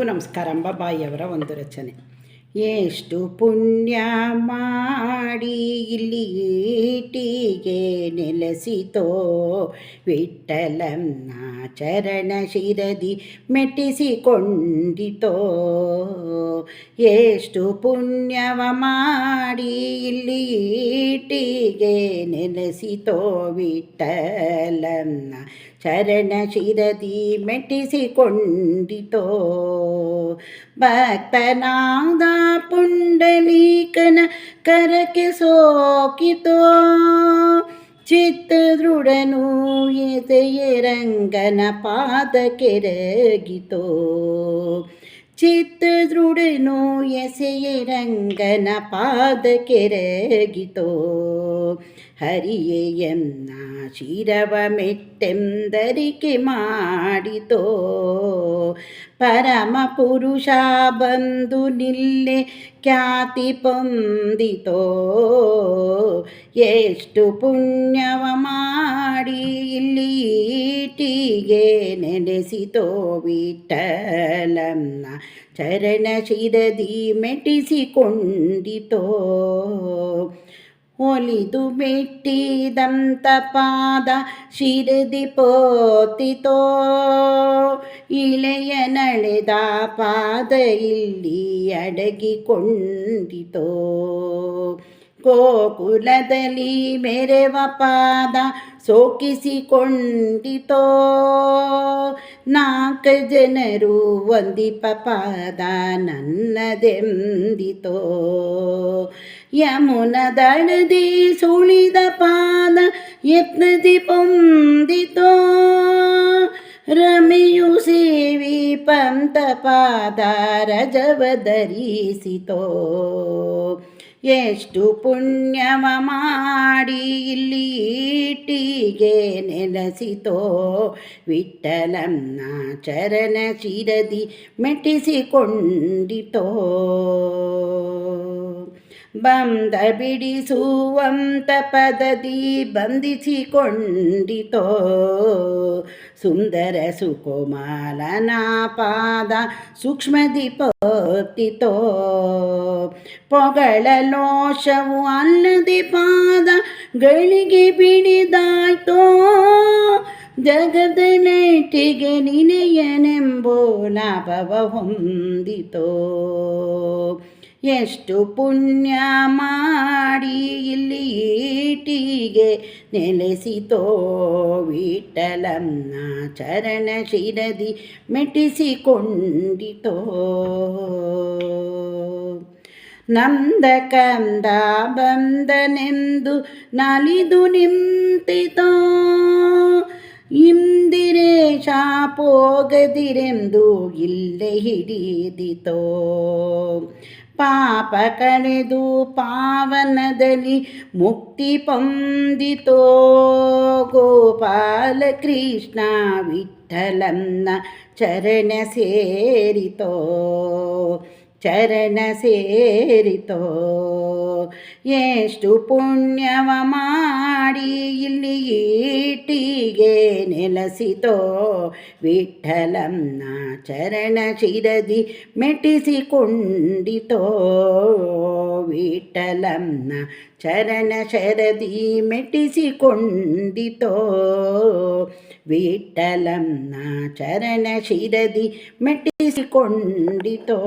ಎಲ್ರಿಗೂ ನಮಸ್ಕಾರ. ಅಂಬಾಬಾಯಿಯವರ ಒಂದು ರಚನೆ. ಎಷ್ಟು ಪುಣ್ಯ ಮಾಡಿ ಇಲ್ಲಿ ಈಟಿಗೆ ನೆಲೆಸಿತೋ ವಿಠಲನ್ನ ಚರಣ ಶಿರದಿ ಮೆಟ್ಟಿಸಿಕೊಂಡಿತೋ. ಎಷ್ಟು ಪುಣ್ಯವ ಮಾಡಿ ಇಲ್ಲಿ ಈಟಿಗೆ ನೆಲೆಸಿತೋ ವಿಠಲನ್ನ ಚರಣ ಶಿರದಿ ಮೆಟ್ಟಿಸಿಕೊಂಡಿತೋ. ಭಕ್ತನಾದ ಪುಂಡಲೀಕನ ಕರಕ್ಕೆ ಸೋಕಿತೋ ಚಿತ್ತದೃಢನು ಎದೆಯ ರಂಗನ ಪಾದ ಕೆರಗಿತೋ ಚಿತ್ತದೃಢನು ಎಸೆಯ ರಂಗನ ಪಾದ ಕೆರಗಿತೋ ಹರಿಯೆಯನ್ನ ಶಿರವ ಮೆಟ್ಟೆಂದರಿಕೆ ಮಾಡಿತೋ ಪರಮ ಪುರುಷ ಬಂದು ನಿಲ್ಲೆ ಖ್ಯಾತಿ ಪೊಂದಿತೋ ಎಷ್ಟು ಪುಣ್ಯವ ಮಾಡಿ ಇಲ್ಲಿ ಈಟಿಗೆ ನೆಲೆಸಿತೋ ವಿಠಲನ್ನ ಚರಣ ಶಿರದಿ ಮೆಟ್ಟಿಸಿಕೊಂಡಿತೋ ಒಲಿದು ಮೆಟ್ಟಿದಂತ ಪಾದ ಶಿರದಿ ಪೋತಿತೋ ಇಳೆಯ ನಳೆದ ಪಾದ ಇಲ್ಲಿ ಅಡಗಿಕೊಂಡಿತೋ ಗೋಕುಲದಲ್ಲಿ ಮೆರೆವ ಪಾದ ಸೋಕಿಸಿಕೊಂಡಿತೋ? ನಾಲ್ಕು ಜನರು ಒಂದಿಪ ಪಾದ ನನ್ನದೆಂದಿತೋ? ಯಮುನ ದಳದಿ ಸುಳಿದ ಪಾದ ಯತ್ನದಿ ಪೊಂದಿತೋ? ರಮೆಯು ಸೇವಿ ಪಂತ ಪಾದ ರಜವ ಧರಿಸಿತೋ? ಎಷ್ಟು ಪುಣ್ಯವ ಮಾಡಿ ಇಲ್ಲಿ ಈಟಿಗೆ ನೆಲೆಸಿತೋ ವಿಠಲನ್ನ ಚರಣ ಚಿರದಿ ಮೆಟ್ಟಿಸಿಕೊಂಡಿತೋ. ಬಂದ ಬಿಡಿಸುವಂತ ಪದದಿ ಬಂಧಿಸಿಕೊಂಡಿತೋ ಸುಂದರ ಸುಕುಮಾಲನ ಪಾದ ಸೂಕ್ಷ್ಮ ಪೋತಿತೋ ಪೊಗಳ ಲೋಷವು ಅಲ್ಲದೆ ಪಾದ ಗಳಿಗೆ ಬಿಡಿದಾಯ್ತೋ ಜಗದ ನೆಟ್ಟಿಗೆ ನಿನಯನೆಂಬೋ ಲಾಭವ ಹೊಂದಿತೋ ಎಷ್ಟು ಪುಣ್ಯ ಮಾಡಿ ಇಲ್ಲಿ ಈಟಿಗೆ ನೆಲೆಸಿತೋ ವಿಠಲಂನ ಚರಣ ಶಿರದಿ ಮೆಟ್ಟಿಸಿಕೊಂಡಿತೋ. ನಂದ ಕಂದ ಬಂದನೆಂದು ನಲಿದು ನಿಂತಿತೋ. ಇಂದಿರೇಶ ಪೋಗದಿರೆಂದು ಇಲ್ಲೇ ಹಿಡಿದಿತೋ. ಪಾಪ ಕಳೆದು ಪಾವನದಲ್ಲಿ ಮುಕ್ತಿ ಪೊಂದಿತೋ ಗೋಪಾಲ ಕೃಷ್ಣ ವಿಠಲನ್ನ ಚರಣ ಸೇರಿತೋ ಚರಣ ಸೇರಿತೋ? ಎಷ್ಟು ಪುಣ್ಯವ ಮಾಡಿ ಇಲ್ಲಿ ಈಟಿಗೆ ನೆಲೆಸಿತೋ? ವಿಠಲಂನ ಚರಣ ಶಿರದಿ ಮೆಟ್ಟಿಸಿಕೊಂಡಿತೋ? ವಿಠಲಂನ ಚರಣ ಶರದಿ ಮೆಟ್ಟಿಸಿಕೊಂಡಿತೋ? ವಿಠಲಂನ ಚರಣ ಶಿರದಿ ಮೆಟ್ಟಿಸಿಕೊಂಡಿತೋ?